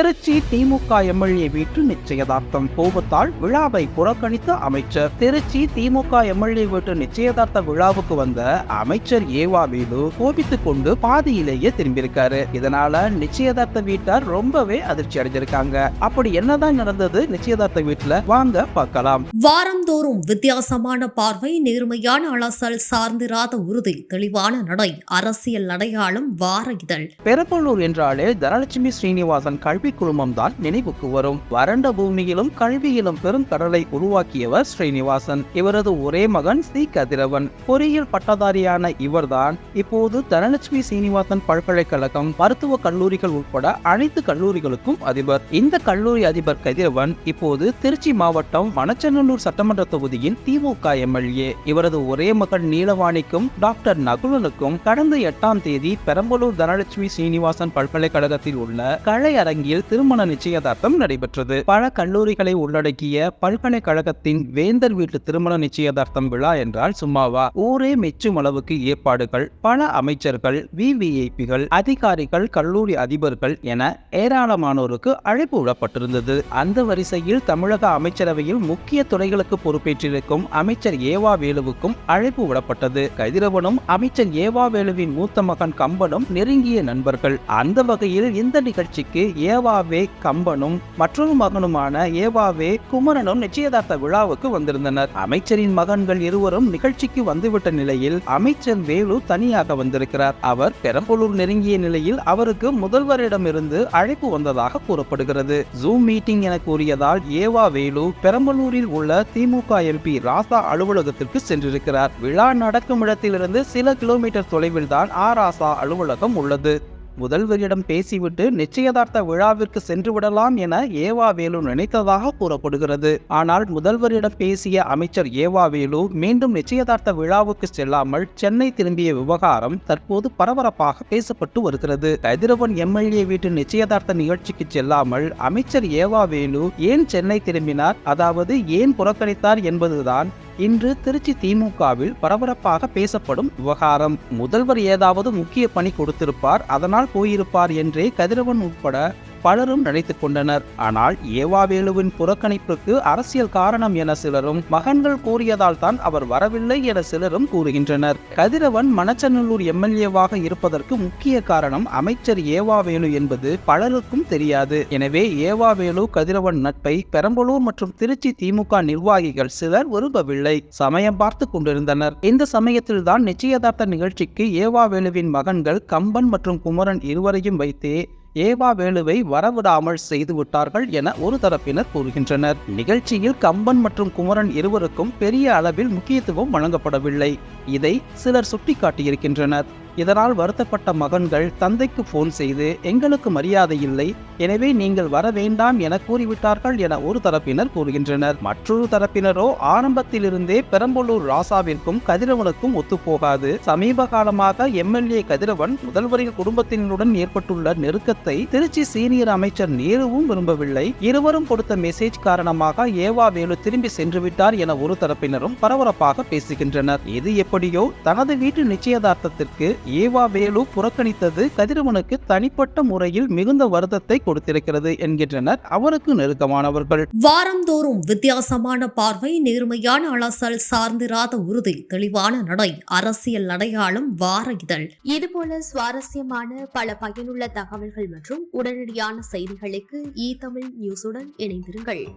திருச்சி திமுக MLA வீட்டு நிச்சயதார்த்தம். கோபத்தால் விழாவை புறக்கணித்த அமைச்சர். திருச்சி திமுக எம்எல்ஏ வீட்டு நிச்சயதார்த்த விழாவுக்கு வந்த அமைச்சர் ஏவா வேலு கோபித்துக் கொண்டு பாதியிலேயே திரும்பியிருக்காரு. இதனால நிச்சயதார்த்த வீட்டார் ரொம்பவே அதிர்ச்சி அடைஞ்சிருக்காங்க. அப்படி என்னதான் நடந்தது? நிச்சயதார்த்த வீட்டுல வாங்க பார்க்கலாம். வாரந்தோறும் வித்தியாசமான பார்வை நேர்மையான அலசல் சார்ந்திராத உறுதி தெளிவான நடை அரசியல் அடையாளம் வார இதழ். பெரம்பலூர் என்றாலே தனலட்சுமி ஸ்ரீனிவாசன் கல்வி குழுமம் தான் நினைவுக்கு வரும். வறண்ட பூமியிலும் கல்வியிலும் பெரும் கடலை உருவாக்கியவர் ஸ்ரீனிவாசன். இவரது ஒரே மகன் சி. கதிரவன். பொறியியல் பட்டதாரியான இவர்தான். இப்போது தனலட்சுமி சீனிவாசன் பல்கலைக்கழகம் மருத்துவ கல்லூரிகள் உட்பட அனைத்து கல்லூரிகளுக்கும் அதிபர். இந்த கல்லூரி அதிபர் கதிரவன் இப்போது திருச்சி மாவட்டம் மணச்சநல்லூர் சட்டமன்ற தொகுதியின் திமுக எம்எல்ஏ இவரது ஒரே மகன் நீலவாணிக்கும் டாக்டர் நகுலனுக்கும் கடந்த எட்டாம் தேதி பெரம்பலூர் தனலட்சுமி சீனிவாசன் பல்கலைக்கழகத்தில் உள்ள கலை அரங்கில் திருமண நிச்சயதார்த்தம் நடைபெற்றது. பல கல்லூரிகளை உள்ளடக்கிய பல்கலைக்கழகத்தின் வேந்தர் வீட்டு திருமண நிச்சயதார்த்தம் விழா என்றால் சும்மாவா? ஊரே மெச்சும் அளவுக்கு ஏற்பாடுகள் பல அமைச்சர்கள் விவிஐபிகள் அதிகாரிகள் கல்லூரி அதிபர்கள் என ஏராளமானோருக்கு அழைப்பு விடப்பட்டிருந்தது. அந்த வரிசையில் தமிழக அமைச்சரவையில் முக்கிய துறைகளுக்கு பொறுப்பேற்றிருக்கும் அமைச்சர் ஏவா வேலுவுக்கும் அழைப்பு விடப்பட்டது. கதிரவனும் அமைச்சர் ஏவா வேலுவின் மூத்த மகன் கம்பனும் நெருங்கிய நண்பர்கள். அந்த வகையில் இந்த நிகழ்ச்சிக்கு ஏவாவே கம்பனும் மற்றொரு மகனுமான ஏவாவே குமரனும் நிச்சயதார்த்த விழாவுக்கு வந்திருந்தனர். அமைச்சரின் மகன்கள் இருவரும் நிகழ்ச்சிக்கு வந்துவிட்ட நிலையில் அமைச்சர் வேலு தனியாக வந்திருக்கிறார். அவர் பெரம்பலூர் நெருங்கிய நிலையில் அவருக்கு முதல்வரிடமிருந்து அழைப்பு வந்ததாக கூறப்படுகிறது. ஜூம் மீட்டிங் என கூறியதால் ஏவா வேலு பெரம்பலூரில் உள்ள திமுக எம்பி ராசா அலுவலகத்திற்கு சென்றிருக்கிறார். விழா நடக்கும் இடத்திலிருந்து சில கிலோமீட்டர் தொலைவில் தான் ஆ ராசா அலுவலகம் உள்ளது. முதல்வரிடம் பேசிவிட்டு நிச்சயதார்த்த விழாவிற்கு சென்று விடலாம் என ஏவா வேலு நினைத்ததாக கூறப்படுகிறது. ஆனால் முதல்வரிடம் பேசிய அமைச்சர் ஏவா வேலு மீண்டும் நிச்சயதார்த்த விழாவுக்கு செல்லாமல் சென்னை திரும்பிய விவகாரம் தற்போது பரபரப்பாக பேசப்பட்டு வருகிறது. கதிரவன் எம்எல்ஏ வீட்டு நிச்சயதார்த்த நிகழ்ச்சிக்கு செல்லாமல் அமைச்சர் ஏவா வேலு ஏன் சென்னை திரும்பினார்? அதாவது ஏன் புறக்கணித்தார் என்பதுதான் இன்று திருச்சி திமுகவில் பரபரப்பாக பேசப்படும் விவகாரம். முதல்வர் ஏதாவது முக்கிய பணி கொடுத்திருப்பார் அதனால் போயிருப்பார் என்றே கதிரவன் உட்பட பலரும் நினைத்துக் கொண்டனர். ஆனால் ஏவாவேலுவின் புறக்கணிப்புக்கு அரசியல் காரணம் என சிலரும் மகன்கள் கூறியதால் தான் அவர் வரவில்லை என சிலரும் கூறுகின்றனர். கதிரவன் மணச்சநல்லூர் எம்எல்ஏவாக இருப்பதற்கு முக்கிய காரணம் அமைச்சர் ஏவாவேலு என்பது பலருக்கும் தெரியாது. எனவே ஏவாவேலு கதிரவன் நட்பை பெரம்பலூர் மற்றும் திருச்சி திமுக நிர்வாகிகள் சிலர் விரும்பவில்லை. சமயம் பார்த்து கொண்டிருந்தனர். இந்த சமயத்தில் தான் நிச்சயதார்த்த நிகழ்ச்சிக்கு ஏவாவேலுவின் மகன்கள் கம்பன் மற்றும் குமரன் இருவரையும் வைத்தே ஏவா வேலுவை வரவிடாமல் செய்து விட்டார்கள் என ஒரு தரப்பினர் கூறுகின்றனர். நிகழ்ச்சியில் கம்பன் மற்றும் குமரன் இருவருக்கும் பெரிய அளவில் முக்கியத்துவம் வழங்கப்படவில்லை. இதை சிலர் சுட்டிக்காட்டியிருக்கின்றனர். இதனால் வருத்தப்பட்ட மகன்கள் தந்தைக்கு போன் செய்து எங்களுக்கு மரியாதை இல்லை எனவே நீங்கள் வர வேண்டாம் என கூறிவிட்டார்கள் என ஒரு தரப்பினர் கூறுகின்றனர். மற்றொரு தரப்பினரோ ஆரம்பத்திலிருந்தே பெரம்பலூர் ராசாவிற்கும் கதிரவனுக்கும் ஒத்துப்போகாது. சமீப காலமாக எம்எல்ஏ கதிரவன் முதல்வரின் குடும்பத்தினருடன் ஏற்பட்டுள்ள நெருக்கத்தை திருச்சி சீனியர் அமைச்சர் நேருவும் விரும்பவில்லை. இருவரும் கொடுத்த மெசேஜ் காரணமாக ஏவா வேலு திரும்பி சென்றுவிட்டார் என ஒரு தரப்பினரும் பரபரப்பாக பேசுகின்றனர். இது எப்படியோ தனது வீட்டு நிச்சயதார்த்தத்திற்கு ஏவா வேலு புறக்கணித்தது கதிரவனுக்கு தனிப்பட்ட முறையில் மிகுந்த வருத்தத்தை கொடுத்திருக்கிறது என்கின்றனர். அவருக்கு நெருக்கமானவர்கள். வாரந்தோறும் வித்தியாசமான பார்வை நேர்மையான அலசல் சார்ந்திராத உறுதி தெளிவான நடை அரசியல் அடையாளம் வார இதழ். இதுபோல சுவாரஸ்யமான பல பயனுள்ள தகவல்கள் மற்றும் உடனடியான செய்திகளுக்கு இ தமிழ் நியூஸுடன் இணைந்திருங்கள்.